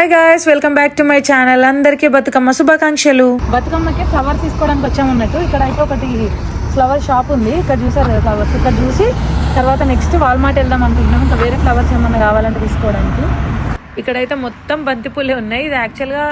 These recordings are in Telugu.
Hi guys welcome back to my channel అందరికీ బతుకమ్మ శుభాకాంక్షలు. బతుకమ్మకి ఫ్లవర్స్ తీసుకోవడానికి వచ్చామన్నట్టు ఇక్కడ అయితే ఒకటి ఫ్లవర్ షాప్ ఉంది. ఇక్కడ చూసారు కదా ఫ్లవర్స్ ఇక్కడ చూసి తర్వాత నెక్స్ట్ వాల్మార్ట్ వెళ్దాం అనుకుంటున్నాం. ఇంకా వేరే ఫ్లవర్స్ ఏమన్నా కావాలంటే తీసుకోవడానికి. ఇక్కడైతే మొత్తం బంతిపూలే ఉన్నాయి. ఇది యాక్చువల్గా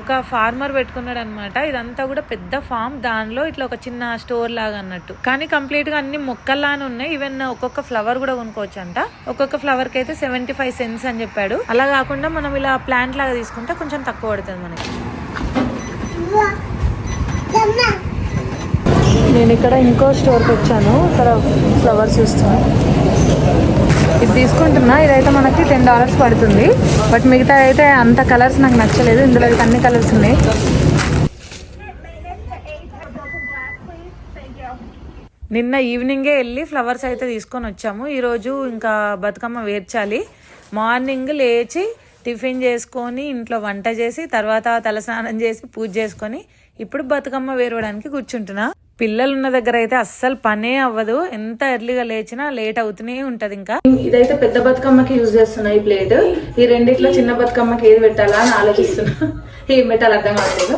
ఒక ఫార్మర్ పెట్టుకున్నాడు అనమాట ఇదంతా కూడా పెద్ద ఫామ్ దానిలో ఇట్లా ఒక చిన్న స్టోర్ లాగా అన్నట్టు. కానీ కంప్లీట్గా అన్ని మొక్కల్లానే ఉన్నాయి. ఈవెన్ ఒక్కొక్క ఫ్లవర్ కూడా కొనుక్కోవచ్చు అంట ఒక్కొక్క ఫ్లవర్కి అయితే సెవెంటీ ఫైవ్ సెన్స్ అని చెప్పాడు. అలా కాకుండా మనం ఇలా ప్లాంట్ లాగా తీసుకుంటే కొంచెం తక్కువ పడుతుంది మనకి. నేను ఇక్కడ ఇంకో స్టోర్కి వచ్చాను. ఇక్కడ ఫ్లవర్స్ చూస్తాను ఇది తీసుకుంటున్నా. ఇదైతే మనకి టెన్ డాలర్స్ పడుతుంది. బట్ మిగతా అయితే అంత కలర్స్ నాకు నచ్చలేదు. ఇందులో అయితే అన్ని కలర్స్ ఉన్నాయి. నిన్న ఈవినింగే వెళ్ళి ఫ్లవర్స్ అయితే తీసుకొని వచ్చాము. ఈరోజు ఇంకా బతుకమ్మ వేర్చాలి. మార్నింగ్ లేచి టిఫిన్ చేసుకొని ఇంట్లో వంట చేసి తర్వాత తలస్నానం చేసి పూజ చేసుకొని ఇప్పుడు బతుకమ్మ వేరవడానికి కూర్చుంటున్నా. పిల్లలు ఉన్న దగ్గర అయితే అస్సలు పనే అవ్వదు. ఎంత ఎర్లీగా లేచినా లేట్ అవుతూనే ఉంటది ఇంకా. ఇదైతే పెద్ద బతుకమ్మకి యూజ్ చేస్తున్నా ఈ ప్లేట్ ఈ రెండిట్లో చిన్న బతుకమ్మకి ఏది పెట్టాలా అని ఆలోచిస్తున్నా. ఏం పెట్టాలి అర్థం కావట్లేదు.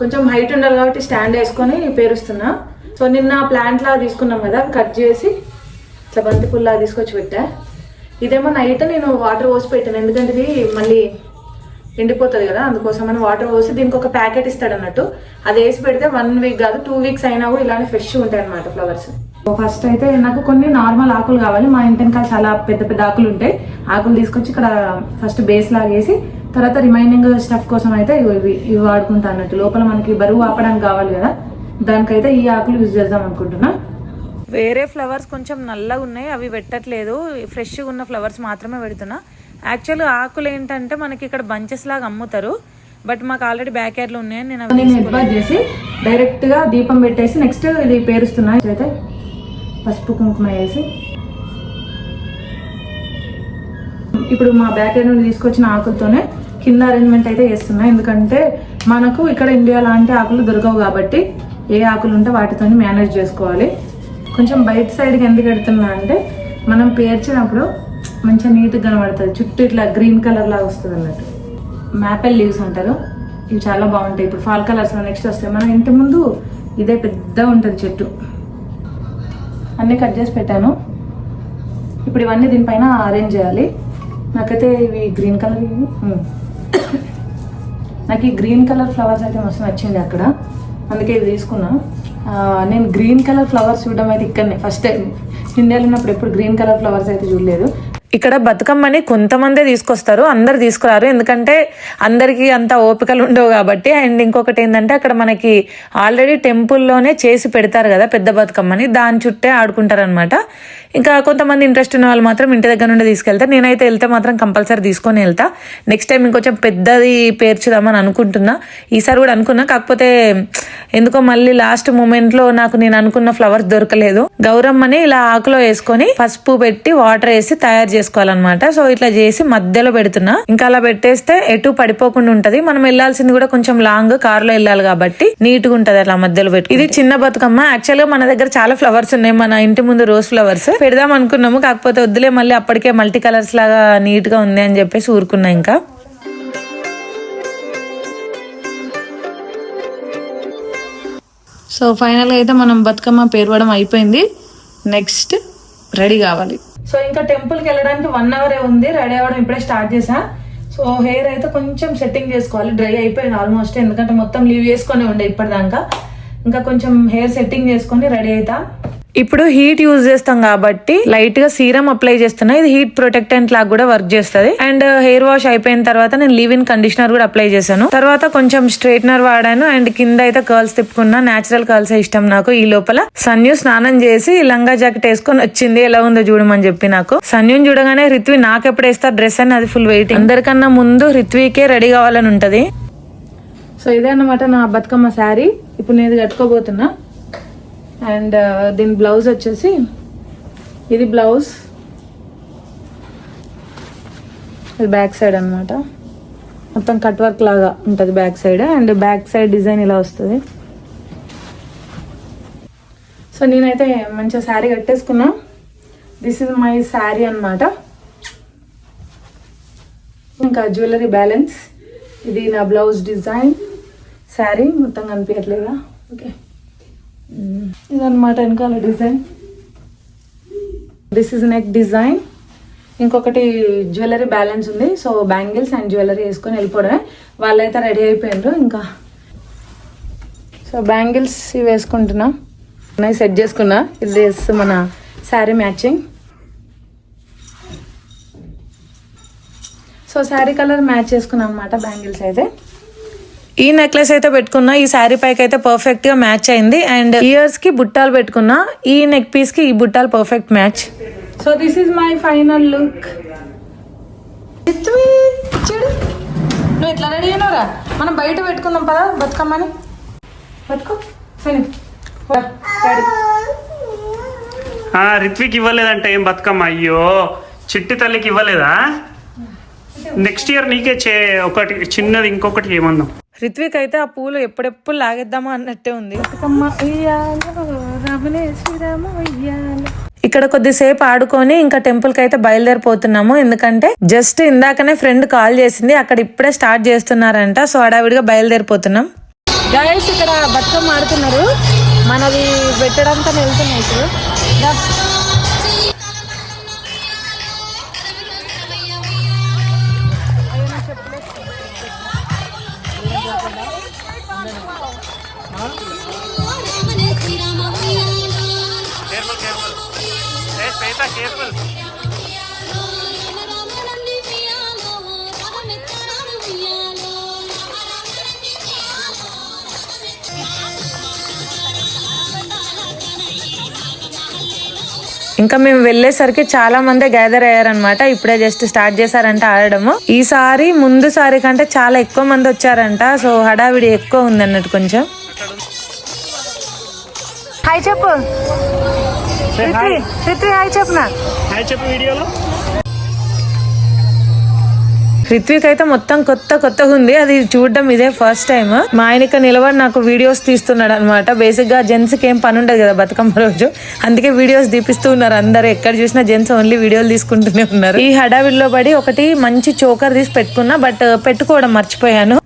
కొంచెం హైట్ ఉండాలి కాబట్టి స్టాండ్ వేసుకొని పేరుస్తున్నా. సో నిన్న ప్లాంట్ లాగా తీసుకున్నాం కదా కట్ చేసి ఇట్లా బంతిపుల్లా తీసుకొచ్చి పెట్టా. ఇదేమో నైట్ నేను వాటర్ పోసి పెట్టాను. ఎందుకంటే ఇది మళ్ళీ ఎండిపోతుంది కదా అందుకోసం మనం వాటర్ పోసి దీనికి ఒక ప్యాకెట్ ఇస్తాడు అన్నట్టు. అది వేసి పెడితే వన్ వీక్ కాదు టూ వీక్స్ అయినా కూడా ఇలానే ఫ్రెష్ ఉంటాయి అనమాట ఫ్లవర్స్ ఫస్ట్ అయితే నాకు కొన్ని నార్మల్ ఆకులు కావాలి. మా ఇంటి వెనకాల చాలా పెద్ద పెద్ద ఆకులు ఉంటాయి. ఆకులు తీసుకొచ్చి ఇక్కడ ఫస్ట్ బేస్ లాగేసి తర్వాత రిమైనింగ్ స్టఫ్ కోసం అయితే ఇవి ఇవి- ఇవి వాడుకుంటా అన్నట్టు. లోపల మనకి బరువు ఆపడానికి కావాలి కదా దానికైతే ఈ ఆకులు యూజ్ చేద్దాం అనుకుంటున్నా. వేరే ఫ్లవర్స్ కొంచెం నల్లగా ఉన్నాయి అవి పెట్టట్లేదు. ఫ్రెష్గా ఉన్న ఫ్లవర్స్ మాత్రమే పెడుతున్నా. యాక్చువల్గా ఆకులు ఏంటంటే మనకి ఇక్కడ బంచెస్ లాగా అమ్ముతారు. బట్ మాకు ఆల్రెడీ బ్యాక్ యార్డ్లో ఉన్నాయని నేను బాత్ చేసి డైరెక్ట్గా దీపం పెట్టేసి నెక్స్ట్ ఇది పేరుస్తున్నా. అయితే పసుపు కుంకుమ వేసి. ఇప్పుడు మా బ్యాక్ యార్డ్ నుండి తీసుకొచ్చిన ఆకులతోనే కింద అరేంజ్మెంట్ అయితే చేస్తున్నా. ఎందుకంటే మనకు ఇక్కడ ఇండియా లాంటి ఆకులు దొరకవు కాబట్టి ఏ ఆకులు ఉంటే వాటితో మేనేజ్ చేసుకోవాలి. కొంచెం బయట సైడ్కి ఎందుకు పెడుతున్నా అంటే మనం పేర్చినప్పుడు మంచిగా నీట్గా కనబడుతుంది. చుట్టూ ఇట్లా గ్రీన్ కలర్ లాగా వస్తుంది అన్నట్టు. మ్యాపెల్ లీవ్స్ అంటారు. ఇవి చాలా బాగుంటాయి. ఇప్పుడు ఫాల్ కలర్స్ నెక్స్ట్ వస్తాయి. మనం ఇంటి ముందు ఇదే పెద్ద ఉంటుంది చెట్టు. అన్నీ కట్ చేసి పెట్టాను. ఇప్పుడు ఇవన్నీ దీనిపైన అరేంజ్ చేయాలి. నాకైతే ఇవి గ్రీన్ కలర్ నాకు ఈ గ్రీన్ కలర్ ఫ్లవర్స్ అయితే మస్తు నచ్చింది అక్కడ. అందుకే ఇది తీసుకున్నా. నేను గ్రీన్ కలర్ ఫ్లవర్స్ చూడడం అయితే ఇక్కడనే. ఫస్ట్ టైం ఇండియాలో ఉన్నప్పుడు ఎప్పుడు గ్రీన్ కలర్ ఫ్లవర్స్ అయితే చూడలేదు. ఇక్కడ బతుకమ్మని కొంతమందే తీసుకొస్తారు అందరు తీసుకురారు. ఎందుకంటే అందరికీ అంత ఓపికలు ఉండవు కాబట్టి. అండ్ ఇంకొకటి ఏంటంటే అక్కడ మనకి ఆల్రెడీ టెంపుల్లోనే చేసి పెడతారు కదా పెద్ద బతుకమ్మని. దాని చుట్టే ఆడుకుంటారనమాట ఇంకా కొంతమంది ఇంట్రెస్ట్ ఉన్న వాళ్ళు మాత్రం ఇంటి దగ్గర నుండి తీసుకెళ్తారు నేనైతే వెళ్తే మాత్రం కంపల్సరీ తీసుకొని వెళ్తా. నెక్స్ట్ టైం ఇంకొంచెం పెద్దది పేర్చుదామని అనుకుంటున్నా. ఈసారి కూడా అనుకున్నా. కాకపోతే ఎందుకో మళ్ళీ లాస్ట్ మూమెంట్లో నాకు నేను అనుకున్న ఫ్లవర్స్ దొరకలేదు. గౌరమ్మని ఇలా ఆకులో వేసుకొని పసుపు పెట్టి వాటర్ వేసి తయారు చేసుకోవాలన్నమాట. సో ఇట్లా చేసి మధ్యలో పెడుతున్నా. ఇంకా అలా పెట్టేస్తే ఎటు పడిపోకుండా ఉంటది. మనం వెళ్ళాల్సింది కూడా కొంచెం లాంగ్ కార్లో వెళ్ళాలి కాబట్టి నీట్గా ఉంటది అట్లా మధ్యలో పెట్టి ఇది చిన్న బతుకమ్మ. యాక్చువల్గా మన దగ్గర చాలా ఫ్లవర్స్ ఉన్నాయి. మన ఇంటి ముందు రోజ్ ఫ్లవర్స్. పెడదాం అనుకున్నాము. కాకపోతే వద్దులే మళ్ళీ అప్పటికే మల్టీ కలర్స్ లాగా నీట్గా ఉంది అని చెప్పేసి ఊరుకున్నా ఇంకా. సో ఫైనల్గా అయితే మనం బతుకమ్మ పేర్వడం అయిపోయింది. నెక్స్ట్ రెడీ కావాలి. సో ఇంకా టెంపుల్కి వెళ్ళడానికి వన్ అవరే ఉంది. రెడీ అవ్వడం ఇప్పుడే స్టార్ట్ చేసా సో హెయిర్ అయితే కొంచెం సెట్టింగ్ చేసుకోవాలి. డ్రై అయిపోయింది ఆల్మోస్ట్ ఎందుకంటే మొత్తం లీవ్ చేసుకొని ఉండే ఇప్పటిదాకా. ఇంకా కొంచెం హెయిర్ సెట్టింగ్ చేసుకొని రెడీ అవుతా ఇప్పుడు హీట్ యూజ్ చేస్తాం కాబట్టి లైట్గా సీరం అప్లై చేస్తున్నా. ఇది హీట్ ప్రొటెక్టెంట్ లాగా కూడా వర్క్ చేస్తుంది. అండ్ హెయిర్ వాష్ అయిపోయిన తర్వాత నేను లీవ్ ఇన్ కండిషనర్ కూడా అప్లై చేశాను. తర్వాత కొంచెం స్ట్రైట్నర్ వాడాను. అండ్ కింద అయితే కర్ల్స్ తిప్పుకున్నా. నేచురల్ కర్ల్స్ ఇష్టం నాకు. ఈ లోపల సన్యు స్నానం చేసి లంగా జాకెట్ వేసుకొని వచ్చింది. ఎలా ఉందో చూడమని చెప్పి నాకు. సన్యుని చూడగానే రిత్వి నాకు ఎప్పుడు డ్రెస్ అని అది ఫుల్ వెయిట్ అందరికన్నా ముందు రిత్వికే రెడీ కావాలని ఉంటది. సో ఇదే అన్నమాట నా బతుకమ్మ శారీ. ఇప్పుడు నేను కట్టుకోబోతున్నా. అండ్ దీని బ్లౌజ్ వచ్చేసి ఇది బ్లౌజ్. ఇది బ్యాక్ సైడ్ అన్నమాట. మొత్తం కట్ వర్క్ లాగా ఉంటుంది back side. And back side design ఇలా వస్తుంది. సో నేనైతే మంచిగా శారీ కట్టేసుకున్నా. దిస్ ఇస్ మై శారీ అనమాట ఇంకా జ్యువెలరీ బ్యాలెన్స్ ఇది నా బ్లౌజ్ డిజైన్. శారీ మొత్తం కనిపించట్లేదా? ఓకే ఇదన్నమాట వెనకాల design. This is neck design ఇంకొకటి జ్యువెలరీ బ్యాలెన్స్ ఉంది. సో బ్యాంగిల్స్ అండ్ జ్యువెలరీ వేసుకొని వెళ్ళిపోవడమే. వాళ్ళైతే రెడీ అయిపోయినారు. ఇంకా సో బ్యాంగిల్స్ ఇవి వేసుకుంటున్నా. ఉన్నాయి సెట్ చేసుకున్నా. ఇది మన sari matching so sari colour match చేసుకున్నాం అనమాట బ్యాంగిల్స్ అయితే. ఈ నెక్లెస్ అయితే పెట్టుకున్నా ఈ శారీ పైకి అయితే పర్ఫెక్ట్గా మ్యాచ్ అయింది. అండ్ ఇయర్స్కి బుట్టాలు పెట్టుకున్నా ఈ నెక్ పీస్కి ఈ బుట్టాలు perfect match so this is my final look చూడు. నువ్వు ఎట్లా రెడీ అయినారా మనం బయట పెట్టుకుందాం పదా బతుకమ్మని? బతుకో సరే. రిత్విక్ ఇవ్వలేదంటే ఏం బతుకమ్మ? అయ్యో చిట్టి తల్లికి ఇవ్వలేదా? నెక్స్ట్ ఇయర్ నీకే చే ఒకటి చిన్నది ఇంకొకటి ఏమందాం రిత్విక్ అయితే ఆ పూలు ఎప్పుడెప్పుడు లాగేద్దామా అన్నట్టే ఉంది. ఇక్కడ కొద్దిసేపు ఆడుకొని ఇంకా టెంపుల్కి అయితే బయలుదేరిపోతున్నాము. ఎందుకంటే జస్ట్ ఇందాకనే ఫ్రెండ్ కాల్ చేసింది అక్కడ ఇప్పుడే స్టార్ట్ చేస్తున్నారంట సో హడావిడిగా బయలుదేరిపోతున్నాం. గైస్ ఇక్కడ బతుకమ్మ ఆడుతున్నారు. మనది పెట్టడంతో వెళ్తున్నాయి ఇప్పుడు. దా. ఇంకా మేము వెళ్ళేసరికి చాలా మంది గ్యాదర్ అయ్యారనమాట ఇప్పుడే జస్ట్ స్టార్ట్ చేశారంట ఆడడము. ఈసారి ముందు సారి కంటే చాలా ఎక్కువ మంది వచ్చారంట. సో హడావిడి ఎక్కువ ఉంది అన్నట్టు కొంచెం. హాయ్ చెప్పు. రిత్వి హాయ్ చెప్పు నా. హాయ్ చెప్పు వీడియోలో. రిత్విక్ అయితే మొత్తం కొత్త కొత్తగా ఉంది. అది చూడడం ఇదే ఫస్ట్ టైం మా ఆయన ఇక్కడ నిలబడి నాకు వీడియోస్ తీస్తున్నాడు అనమాట బేసిక్గా జెంట్స్కి ఏం పని ఉండదు కదా బతుకమ్మ రోజు. అందుకే వీడియోస్ తీపిస్తూ ఉన్నారు అందరు. ఎక్కడ చూసినా జెంట్స్ ఓన్లీ వీడియోలు తీసుకుంటూనే ఉన్నారు. ఈ హడావిడిలో పడి ఒకటి మంచి చోకర్ తీసి పెట్టుకున్నా బట్ పెట్టుకోవడం మర్చిపోయాను.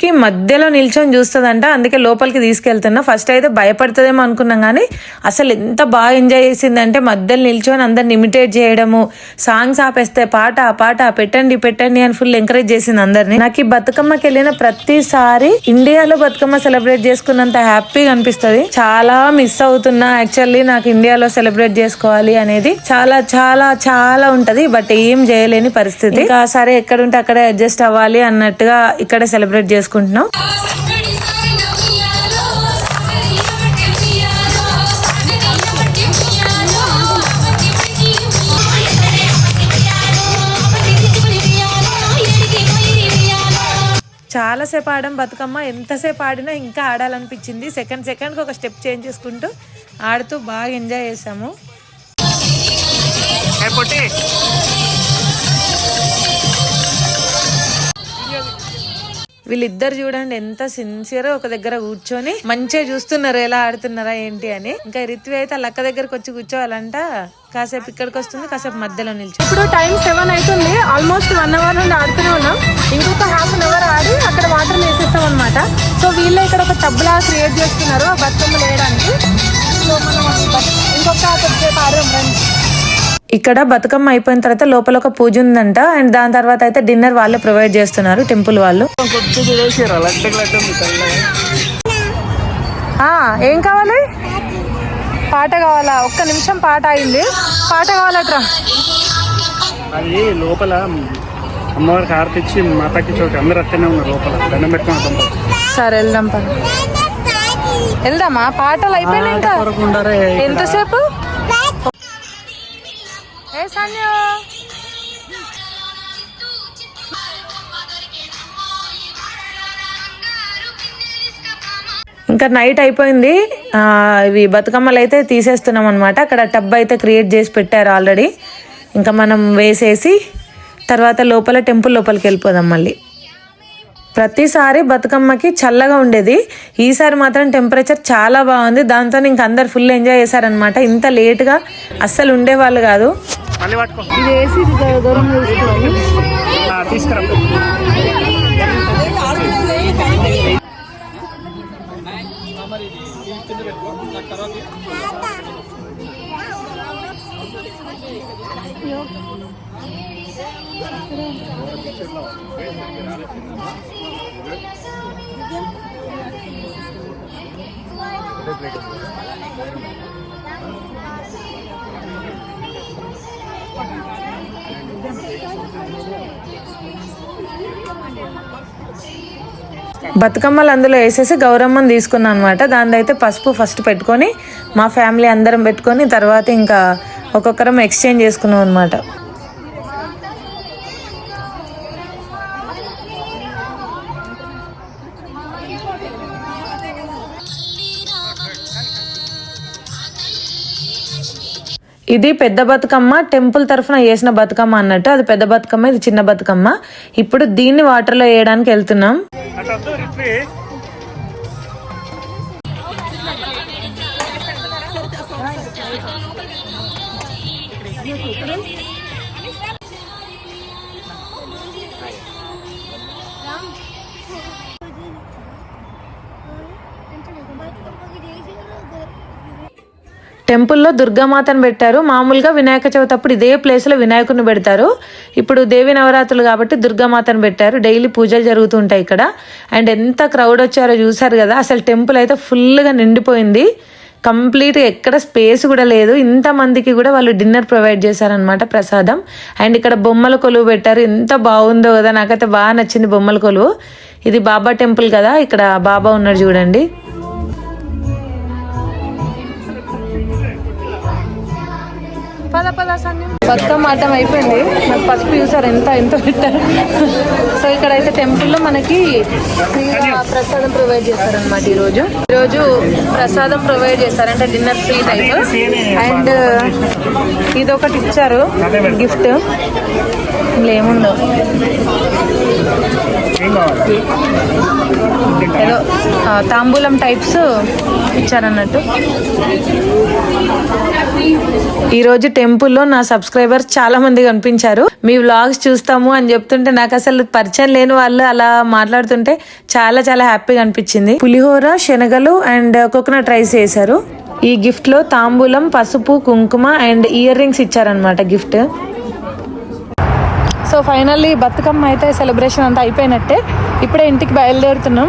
కి మధ్యలో నిల్చొని చూస్తుందంట అందుకే లోపలికి తీసుకెళ్తున్నా. ఫస్ట్ అయితే భయపడుతుందేమో అనుకున్నాం కానీ అసలు ఎంత బాగా ఎంజాయ్ చేసిందంటే మధ్యలో నిల్చొని అందరిని ఇమిటేట్ చేయడము సాంగ్స్ ఆపేస్తే పాట పాట పెట్టండి పెట్టండి అని ఫుల్ ఎంకరేజ్ చేసింది అందరిని. నాకు ఈ బతుకమ్మకి వెళ్ళిన ప్రతిసారి ఇండియాలో బతుకమ్మ సెలబ్రేట్ చేసుకున్నంత హ్యాపీగా అనిపిస్తుంది. చాలా మిస్ అవుతున్నా. యాక్చువల్లీ నాకు ఇండియాలో సెలబ్రేట్ చేసుకోవాలి అనేది చాలా చాలా చాలా ఉంటది బట్ ఏం చేయలేని పరిస్థితి. ఇంకా సరే ఎక్కడుంటే అక్కడే అడ్జస్ట్ అవ్వాలి అన్నట్టుగా ఇక్కడ సెలబ్రేట్ చేసుకుంటున్నాం. చాలాసేపు ఆడడం బతుకమ్మ. ఎంతసేపు ఆడినా ఇంకా ఆడాలనిపించింది. సెకండ్ సెకండ్కి ఒక స్టెప్ చేంజ్ చేసుకుంటూ ఆడుతూ బాగా ఎంజాయ్ చేసాము. వీళ్ళిద్దరు చూడండి ఎంత సిన్సియర్ ఒక దగ్గర కూర్చొని మంచిగా చూస్తున్నారు ఎలా ఆడుతున్నారా ఏంటి అని. ఇంకా రిత్వి అయితే లక్క దగ్గరకు వచ్చి కూర్చోవాలంట. కాసేపు ఇక్కడికి వస్తుంది కాసేపు మధ్యలో నిలిచి. ఇప్పుడు టైం సెవెన్ అవుతుంది ఆల్మోస్ట్ వన్ అవర్ నుండి ఆడుతూనే ఉన్నాం. ఇంకొక హాఫ్ అన్ అవర్ ఆడి అక్కడ వాటర్ వేసేస్తాం అనమాట సో వీళ్ళు ఇక్కడ ఒక టబ్లా క్రియేట్ చేస్తున్నారు ఆ బతుకమ్మ వేయడానికి. సో మనం ఇంకొక కొద్దిసేపు ఆడాం రండి. ఇక్కడ బతుకమ్మ అయిపోయిన తర్వాత లోపల ఒక పూజ ఉందంట. అండ్ దాని తర్వాత అయితే డిన్నర్ వాళ్ళే ప్రొవైడ్ చేస్తున్నారు టెంపుల్ వాళ్ళు. ఏం కావాలి? పాట కావాలా? ఒక్క నిమిషం పాట అయింది. పాట కావాలట్రా. అది లోపల అమ్మవారికి మాతాకి చోటు అందరు అట్టనే ఉన్నారు లోపల. దండం పెట్టుకుని సరే వెళ్దాం పద. వెళ్దామా? పాటలు అయిపోయినాయి ఎంతసేపు? ఏ సంజు ఇంకా నైట్ అయిపోయింది. ఇవి బతుకమ్మలు అయితే తీసేస్తున్నాం అనమాట అక్కడ టబ్ అయితే క్రియేట్ చేసి పెట్టారు ఆల్రెడీ. ఇంకా మనం వేసేసి తర్వాత లోపల టెంపుల్ లోపలికి వెళ్ళిపోదాం మళ్ళీ. ప్రతిసారి బతుకమ్మకి చల్లగా ఉండేది. ఈసారి మాత్రం టెంపరేచర్ చాలా బాగుంది. దాంతో ఇంక అందరు ఫుల్ ఎంజాయ్ చేశారనమాట ఇంత లేట్గా అస్సలు ఉండేవాళ్ళు కాదు. బతుకమ్మలు అందులో వేసేసి గౌరమ్మని తీసుకున్నాను అనమాట దాని అయితే పసుపు ఫస్ట్ పెట్టుకొని మా ఫ్యామిలీ అందరం పెట్టుకొని తర్వాత ఇంకా ఒక్కొక్కరం ఎక్స్చేంజ్ చేసుకున్నాం అనమాట ఇది పెద్ద బతుకమ్మ టెంపుల్ తరఫున వేసిన బతుకమ్మ అన్నట్టు. అది పెద్ద బతుకమ్మ ఇది చిన్న బతుకమ్మ. ఇప్పుడు దీన్ని వాటర్లో వేయడానికి వెళ్తున్నాం. టెంపుల్లో దుర్గామాతను పెట్టారు. మామూలుగా వినాయక చవితి అప్పుడు ఇదే ప్లేస్లో వినాయకుడిని పెడతారు. ఇప్పుడు దేవి నవరాత్రులు కాబట్టి దుర్గామాతను పెట్టారు. డైలీ పూజలు జరుగుతూ ఉంటాయి ఇక్కడ. అండ్ ఎంత క్రౌడ్ వచ్చారో చూసారు కదా అసలు టెంపుల్ అయితే ఫుల్గా నిండిపోయింది. కంప్లీట్గా ఎక్కడ స్పేస్ కూడా లేదు. ఇంతమందికి కూడా వాళ్ళు డిన్నర్ ప్రొవైడ్ చేశారనమాట ప్రసాదం. అండ్ ఇక్కడ బొమ్మల కొలువు పెట్టారు. ఎంత బాగుందో కదా నాకైతే బాగా నచ్చింది బొమ్మల కొలువు. ఇది బాబా టెంపుల్ కదా ఇక్కడ బాబా ఉన్నాడు చూడండి. పద పద సన్యం బతుకమ్మ ఆటం అయిపోయింది. నాకు పసుపు చూసారు ఎంత ఎంత పెట్టారు. సో ఇక్కడ అయితే టెంపుల్లో మనకి ఫ్రీగా ప్రసాదం ప్రొవైడ్ చేస్తారనమాట ఈరోజు. ఈరోజు ప్రసాదం ప్రొవైడ్ చేస్తారంటే అంటే డిన్నర్ ఫ్రీ టైప్ అండ్ ఇది ఒకటి ఇచ్చారు గిఫ్ట్ ఇందులో ఏముందో ఏం కావాలి? ఏదో తాంబూలం టైప్స్ ఇచ్చారన్నట్టు ఈరోజు టెంపుల్లో నా సబ్స్క్రైబర్స్ చాలా మంది కనిపించారు. మీ వ్లాగ్స్ చూస్తాము అని చెప్తుంటే నాకు అసలు పరిచయం లేని వాళ్ళు అలా మాట్లాడుతుంటే చాలా చాలా హ్యాపీగా అనిపించింది. పులిహోర శనగలు అండ్ కోకోనట్ రైస్ వేశారు ఈ గిఫ్ట్లో తాంబూలం పసుపు కుంకుమ అండ్ ఇయర్ రింగ్స్ ఇచ్చారనమాట గిఫ్ట్. సో ఫైనల్లీ బతుకమ్మ అయితే సెలబ్రేషన్ అంతా అయిపోయినట్టే. ఇప్పుడే ఇంటికి బయలుదేరుతున్నాం.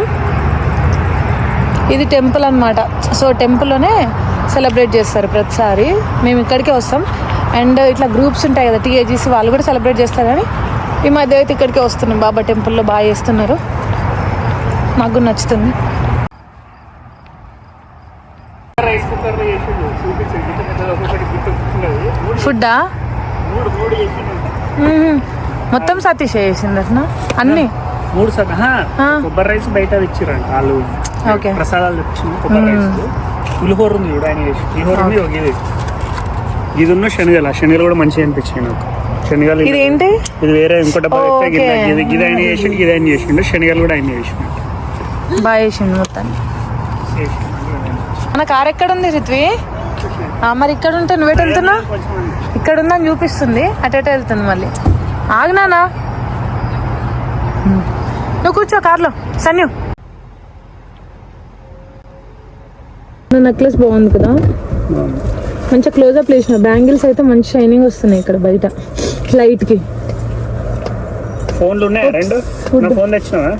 ఇది టెంపుల్ అన్నమాట. సో టెంపుల్లోనే సెలబ్రేట్ చేస్తారు ప్రతిసారి. మేము ఇక్కడికే వస్తాం. అండ్ ఇట్లా గ్రూప్స్ ఉంటాయి కదా టీఏజీసీ వాళ్ళు కూడా సెలబ్రేట్ చేస్తారు కానీ ఈ మధ్య అయితే ఇక్కడికే వస్తున్నాం. బాబా టెంపుల్లో బాగా చేస్తున్నారు. మాకు నచ్చుతుంది. ఫుడ్డా మొత్తం సతీష్ చేసింది అట్నా అన్నీ? మూడు సార్ ఆ. కొబ్బరి రైస్ బయట తెచ్చిరంట వాళ్ళు ఓకే. ప్రసాదాలు తెచ్చింది కొబ్బరి రైస్. పులిహోర ఉంది చూడు ఆయన పులిహోర ఉంది ఒక ఇది ఇది ఉన్న శనగలు ఆ శనగలు కూడా మంచిగా అనిపించాయి నాకు. శనగలు ఇది ఏంటి? ఇది వేరే ఇంకో డబ్బా. ఇది ఇది ఆయన చేసిండు ఇది ఆయన చేసిండు. శనగలు కూడా ఆయన చేసిండు. బాగా చేసింది మొత్తాన్ని చేసిండు. మన కార్ ఎక్కడ ఉంది రిత్వి మరి ఇక్కడ ఉంటే నువ్వేట వెళ్తున్నావు కొంచెం ఇక్కడ ఉందని చూపిస్తుంది. అటు అటు వెళ్తుంది మళ్ళీ? ఆగినానా నువ్వు కూర్చో కార్లో. సన్యు. నెక్లెస్ బాగుంది కదా? మంచిగా క్లోజ్అప్ వేసిన బ్యాంగిల్స్ అయితే మంచి షైనింగ్ వస్తున్నాయి ఇక్కడ బయట. లైట్కి ఫోన్లు ఉన్నాయా? రెండు? నా ఫోన్ తెచ్చినావా?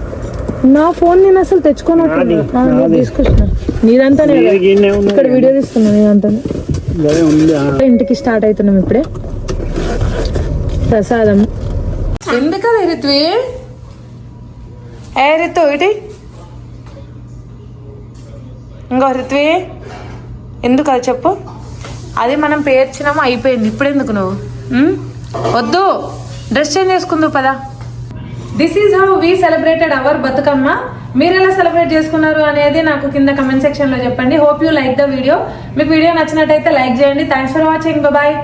నా ఫోన్ నేను అసలు తెచ్చుకోనట్లేదు. తీసుకొచ్చిన. ఉన్నది. ఇక్కడ వీడియో ఉంది ఆ. ఇంటికి స్టార్ట్ అవుతున్నాం ఇప్పుడే. ప్రసాదం. ఎందుకు రిత్వి ఏ రితు ఇటీ? ఇంకో రిత్వి ఎందుకు అది చెప్పు. అది మనం పేర్చినాము అయిపోయింది. ఇప్పుడు ఎందుకు నువ్వు? వద్దు. డ్రెస్ చేంజ్ చేసుకుందు పదా. This is how we celebrated our Bathukamma. మీరు ఎలా సెలబ్రేట్ చేసుకున్నారు అనేది నాకు కింద కమెంట్ సెక్షన్లో చెప్పండి. Hope you like the video మీకు వీడియో నచ్చినట్టయితే లైక్ చేయండి. Thanks for watching bye